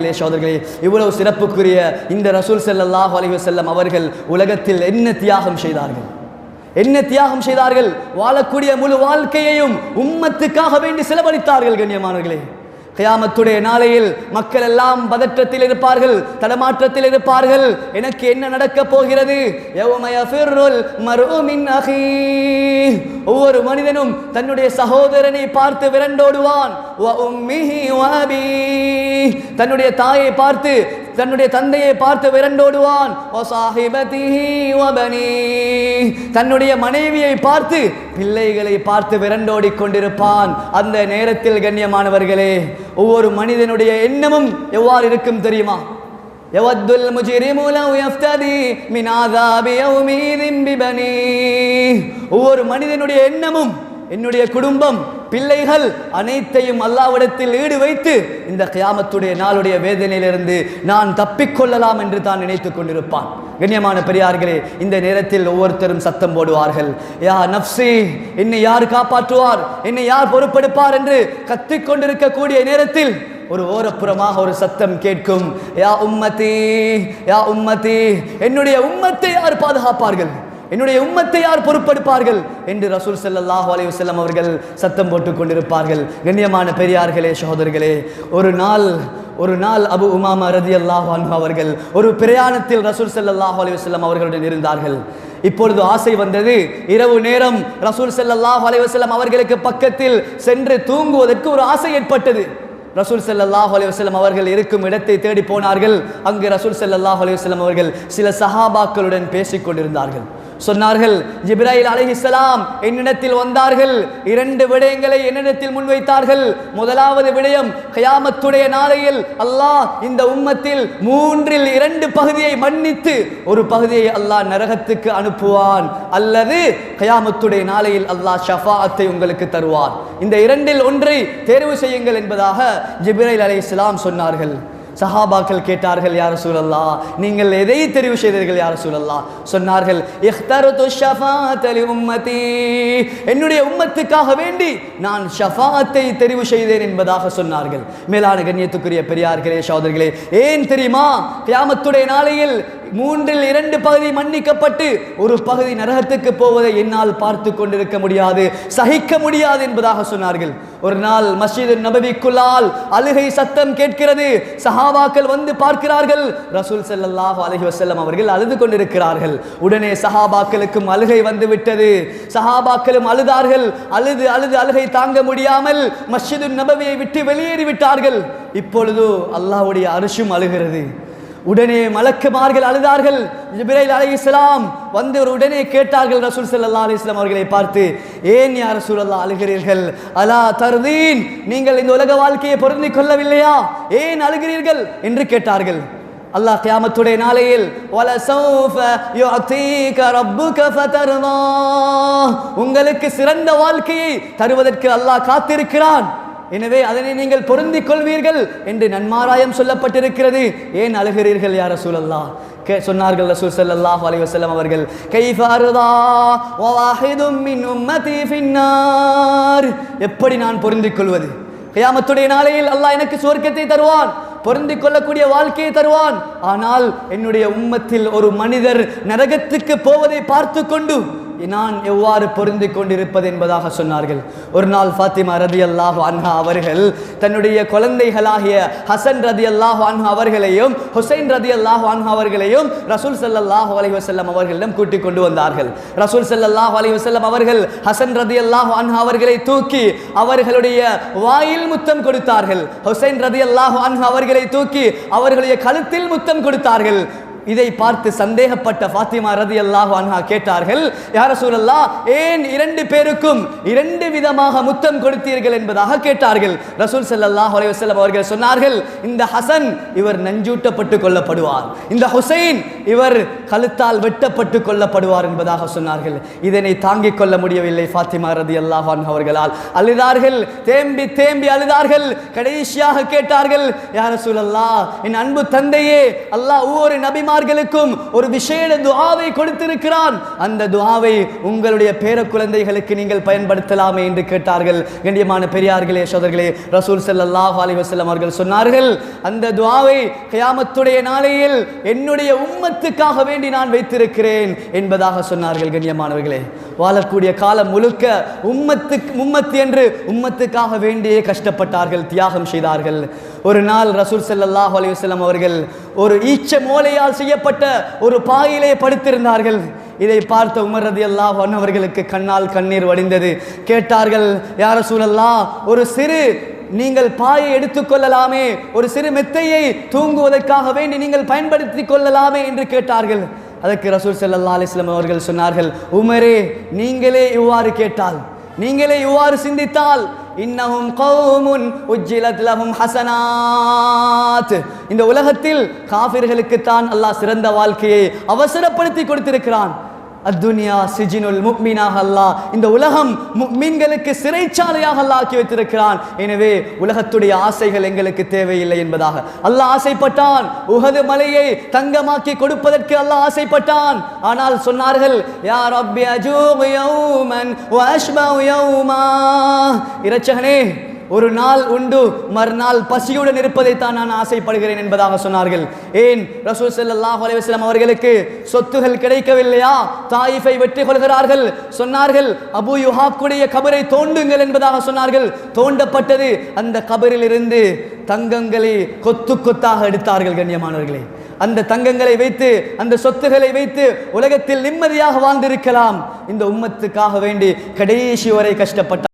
சோதர்களே இவ்வளவு சிறப்புக்குரிய இந்த ரசூல் ஸல்லல்லாஹு அலைஹி செல்லம் அவர்கள் உலகத்தில் என்ன தியாகம் செய்தார்கள்? என்ன தியாகம் செய்தார்கள்? வாழக்கூடிய முழு வாழ்க்கையையும் உம்மத்துக்காக வேண்டி செலவழித்தார்கள் கண்ணியமானவர்களே. கியாமத்துடைய நாளையில் மக்கள் எல்லாம் பதற்றத்தில் இருப்பார்கள் தடமாற்றத்தில் இருப்பார்கள். எனக்கு என்ன நடக்க போகிறது? ஒவ்வொரு மனிதனும் தன்னுடைய சகோதரனை பார்த்து விரண்டோடுவான். வ தன்னுடைய தாயை பார்த்து தன்னுடைய தந்தையை பார்த்து விரண்டோடுவான் வ சாஹிபதிஹி வ பனீஹ். தன்னுடைய மனைவியை பார்த்து பிள்ளைகளை பார்த்து விரண்டோடி கொண்டிருப்பான் அந்த நேரத்தில் கண்ணியமானவர்களே ஒவ்வொரு மனிதனுடைய எண்ணமும் எவ்வாறு இருக்கும் தெரியுமா يود المجرم لو يفتدي من عذاب يومئذ ببنيه ஒவ்வொரு மனிதனுடைய எண்ணமும் என்னுடைய குடும்பம் பிள்ளைகள் அனைத்தையும் அல்லாவிடத்தில் ஈடு வைத்து இந்த கியாமத்துடைய நாளுடைய வேதனையிலிருந்து நான் தப்பிக்கொள்ளலாம் என்று தான் நினைத்துக் கொண்டிருப்பான். கண்ணியமான பெரியார்களே இந்த நேரத்தில் ஒவ்வொருத்தரும் சத்தம் போடுவார்கள். யா நப்சி என்னை யார் காப்பாற்றுவார்? என்னை யார் பொறுப்பெடுப்பார் என்று கத்திக் கொண்டிருக்கக்கூடிய நேரத்தில் ஒரு ஓரப்புறமாக ஒரு சத்தம் கேட்கும். யா உம்மதி யா உம்மதி என்னுடைய உம்மத்தை யார் பாதுகாப்பார்கள்? என்னுடைய உம்மத்தை யார் பொறுப்பெடுப்பார்கள்? என்று ரசூல் செல்லல்லாஹு அலைய செல்லம் அவர்கள் சத்தம் போட்டுக் கொண்டிருப்பார்கள். கண்ணியமான பெரியார்களே சகோதரர்களே ஒரு நாள் ஒரு நாள் அபு உமாமா ரதியல்லாஹு அன்பு அவர்கள் ஒரு பிரயாணத்தில் ரசூல் செல்லல்லாஹு அலைய செல்லம் அவர்களுடன் இருந்தார்கள். இப்பொழுது ஆசை வந்தது இரவு நேரம் ரசூல் செல்லல்லாஹு அலைய செல்லம் அவர்களுக்கு பக்கத்தில் சென்று தூங்குவதற்கு ஒரு ஆசை ஏற்பட்டது. ரசூல் செல்லல்லாஹ் அலைஹி செல்லம் அவர்கள் இருக்கும் இடத்தை தேடி போனார்கள். அங்கு ரசூல் செல்லல்லாஹ் அலைஹி வஸல்லம் அவர்கள் சில சஹாபாக்களுடன் பேசிக் கொண்டிருந்தார்கள். சொன்னார்கள் ஜிப்ராயில் அலைஹிஸ்ஸலாம் என்னிடத்தில் வந்தார்கள். இரண்டு விடயங்களை என்னிடத்தில் முன்வைத்தார்கள். முதலாவது விடயம் கயாமத்துடைய நாளையில் அல்லாஹ் இந்த உம்மத்தில் மூன்றில் இரண்டு பகுதியை மன்னித்து ஒரு பகுதியை அல்லாஹ் நரகத்துக்கு அனுப்புவான். அல்லது கயாமத்துடைய நாளையில் அல்லாஹ் ஷஃபாத்தை உங்களுக்கு தருவான். இந்த இரண்டில் ஒன்றை தேர்வு செய்யுங்கள் என்பதாக ஜிப்ராயில் அலி இஸ்லாம் சொன்னார்கள். சஹாபாக்கள் கேட்டார்கள் யார் சூழல்லா நீங்கள் எதை தெரிவு செய்தீர்கள் யார் சூழல்லா சொன்னார்கள் இஹ்தரது ஷஃபாஅத் உம்மதி என்னுடைய உம்மத்துக்காக வேண்டி நான் ஷஃபாத்தை தெரிவு செய்தேன் என்பதாக சொன்னார்கள். மேலான கண்ணியத்துக்குரிய பெரியார்களே சகோதரர்களே ஏன் தெரியுமா? கியாமத்துடைய நாளையில் மூன்றில் இரண்டு பகுதி மன்னிக்கப்பட்டு ஒரு பகுதி நரகத்துக்கு போவதை என்னால் பார்த்து கொண்டிருக்க முடியாது சகிக்க முடியாது என்பதாக சொன்னார்கள். ஒரு நாள் மஸ்ஜித் நபவிக்குள்ளால் அழுகை சத்தம் கேட்கிறது. சஹாபாக்கள் வந்து பார்க்கிறார்கள். ரசூல் செல்லல்லாஹ் அலைஹி வசல்லம் அவர்கள் அழுது கொண்டிருக்கிறார்கள். உடனே சஹாபாக்களுக்கும் அழுகை வந்து விட்டது சஹாபாக்களும் அழுதார்கள். அழுது அழுது அழுகை தாங்க முடியாமல் மஸ்ஜிது நபவியை விட்டு வெளியேறி விட்டார்கள் இப்பொழுது அல்லாஹ்வுடைய அரிசும் அழுகிறது. உடனே மலக்குமார்கள் அழுதார்கள். ஜிப்ரைல் இஸ்லாம் வந்து ஒரு உடனே கேட்டார்கள் ரசூல் சல்லா அலி இஸ்லாம் அவர்களை பார்த்து ஏன் யார் ரசூல் அல்லா அழுகிறீர்கள்? அலா தருதீன் நீங்கள் இந்த உலக வாழ்க்கையை பொருந்திக் கொள்ளவில்லையா? ஏன் அழுகிறீர்கள்? என்று கேட்டார்கள். அல்லாஹ் கியாமத்துடைய நாளையில் வலசௌஃப யுஅதீக ரப்புக ஃபதர்தா. உங்களுக்கு சிறந்த வாழ்க்கையை தருவதற்கு அல்லாஹ் காத்திருக்கிறான். எனவே அதனை நீங்கள் பொருந்திக் கொள்வீர்கள் என்று நன்மாராயம் சொல்லப்பட்டிருக்கிறது. ஏன் அழுகிறீர்கள் யார சூழல்லா கே சொன்னார்கள் ரசூல் ஸல்லல்லாஹு அலைஹி வஸல்லம் அவர்கள் கைஃப வாஹிதும் மின் உம்மதி ஃபின்னார். எப்படி நான் பொருந்திக் கொள்வது? கியாமத்துடைய நாளையில் அல்லாஹ் எனக்கு சுவர்க்கத்தை தருவான் பொருந்திக் கொள்ளக்கூடிய வாழ்க்கையை தருவான். ஆனால் என்னுடைய உம்மத்தில் ஒரு மனிதர் நரகத்துக்கு போவதை பார்த்து கொண்டு நான் எவ்வாறு பொருந்தி கொண்டிருப்பது என்பதாக சொன்னார்கள். ஒரு நாள் ஃபாத்திமா ரதி அல்லாஹு அன்ஹா அவர்கள் தன்னுடைய குழந்தைகளாகிய ஹசன் ரதி அல்லாஹு அன்ஹா அவர்களையும் ஹுசைன் ரதி அல்லாஹு அன்ஹா அவர்களையும் ரசூல் சல்லாஹு அலி வசல்லம் அவர்களிடம் கூட்டிக் கொண்டு வந்தார்கள். ரசூல் சல்லாஹு அலி வசல்லம் அவர்கள் ஹசன் ரதி அல்லாஹு அன்ஹா அவர்களை தூக்கி அவர்களுடைய வாயில் முத்தம் கொடுத்தார்கள். ஹுசைன் ரதி அல்லாஹு அன்ஹா அவர்களை தூக்கி அவர்களுடைய கழுத்தில் முத்தம் கொடுத்தார்கள். இதை பார்த்து சந்தேகப்பட்ட ஃபாத்திமா ரதி அல்லாஹு அன்ஹா கேட்டார்கள் யார சூழல்லா ஏன் இரண்டு பேருக்கும் இரண்டு விதமாக முத்தம் கொடுத்தீர்கள் என்பதாக கேட்டார்கள். ரசூல் ஸல்லல்லாஹு அலைஹி அவர்கள் சொன்னார்கள் இந்த ஹசன் இவர் நஞ்சூட்டப்பட்டு கொல்லப்படுவார். இந்த ஹுசைன் இவர் கழுத்தால் வெட்டப்பட்டு கொல்லப்படுவார் என்பதாக சொன்னார்கள். இதனை தாங்கிக் கொள்ள முடியவில்லை ஃபாத்திமா ரதி அல்லாஹு அன்ஹா அவர்களால். அழுதார்கள் தேம்பி தேம்பி அழுதார்கள். கடைசியாக கேட்டார்கள் யார சூழல்லா என் அன்பு தந்தையே அல்லாஹ் ஒவ்வொரு நபிமா நபிமார்களுக்கும் ஒரு விசேட துவாவை கொடுத்திருக்கிறான். அந்த துவாவை உங்களுடைய பேர குழந்தைகளுக்கு நீங்கள் பயன்படுத்தலாமே என்று கேட்டார்கள். கண்ணியமான பெரியார்களே சோதர்களே ரசூல் ஸல்லல்லாஹு அலைஹி வஸல்லம் அவர்கள் சொன்னார்கள் அந்த துவாவை கயாமத்துடைய நாளையில் என்னுடைய உம்மத்துக்காக வேண்டி நான் வைத்திருக்கிறேன் என்பதாக சொன்னார்கள் கண்ணியமானவர்களே. வாழக்கூடிய காலம் முழுக்க உம்மத்துக்கு உம்மத்து என்று உம்மத்துக்காக வேண்டியே கஷ்டப்பட்டார்கள் தியாகம் செய்தார்கள். ஒரு நாள் ரசூல் செல்லல்லாஹ் அலையுஸ்லாம் அவர்கள் ஒரு ஈச்ச மோலையால் செய்யப்பட்ட ஒரு பாயிலே படுத்திருந்தார்கள். இதை பார்த்த உமர் ரதியல்லாஹு அன்ஹு அவர்களுக்கு கண்ணால் கண்ணீர் வடிந்தது. கேட்டார்கள் யார சூழல்லா ஒரு சிறு நீங்கள் பாயை எடுத்துக்கொள்ளலாமே ஒரு சிறு மெத்தையை தூங்குவதற்காக வேண்டி நீங்கள் பயன்படுத்தி கொள்ளலாமே என்று கேட்டார்கள். அதற்கு ரசூல் செல்லல்லா அலைஹி அவர்கள் சொன்னார்கள் உமரே நீங்களே இவ்வாறு கேட்டால் நீங்களே இவ்வாறு சிந்தித்தால் இன்னஹும் கௌமுன் உஜ்ஜிலத் லஹும் ஹசனாத். இந்த உலகத்தில் காஃபிர்களுக்கு தான் அல்லாஹ் சிறந்த வாழ்க்கையை அவசரப்படுத்தி கொடுத்திருக்கிறான். அத்துனியா சிஜினுல் முக்மீனாக அல்லாஹ் இந்த உலகம் முக்மீன்களுக்கு சிறைச்சாலையாக அல்லாஹ் ஆக்கி வைத்திருக்கிறான். எனவே உலகத்துடைய ஆசைகள் எங்களுக்கு தேவையில்லை என்பதாக. அல்லாஹ் ஆசைப்பட்டான். உகது மலையை தங்கமாக்கி கொடுப்பதற்கு அல்லாஹ் ஆசைப்பட்டான். ஆனால் சொன்னார்கள் யார் ரப்பி அஜூபு யௌமன் வ யௌமா. இரட்சகனே ஒரு நாள் உண்டு மறுநாள் பசியுடன் இருப்பதைத்தான் நான் ஆசைப்படுகிறேன் என்பதாக சொன்னார்கள். ஏன்? ரசூல் செல்லாஹ் அலைஹி அவர்களுக்கு சொத்துகள் கிடைக்கவில்லையா? தாயிஃபை வெற்றி கொள்கிறார்கள். சொன்னார்கள் அபு யுஹாக்குடைய கபரை தோண்டுங்கள் என்பதாக சொன்னார்கள். தோண்டப்பட்டது அந்த கபரில் இருந்து தங்கங்களை கொத்து கொத்தாக எடுத்தார்கள் கண்ணியமானவர்களே. அந்த தங்கங்களை வைத்து அந்த சொத்துகளை வைத்து உலகத்தில் நிம்மதியாக வாழ்ந்திருக்கலாம். இந்த உம்மத்துக்காக வேண்டி கடைசி வரை கஷ்டப்பட்டார்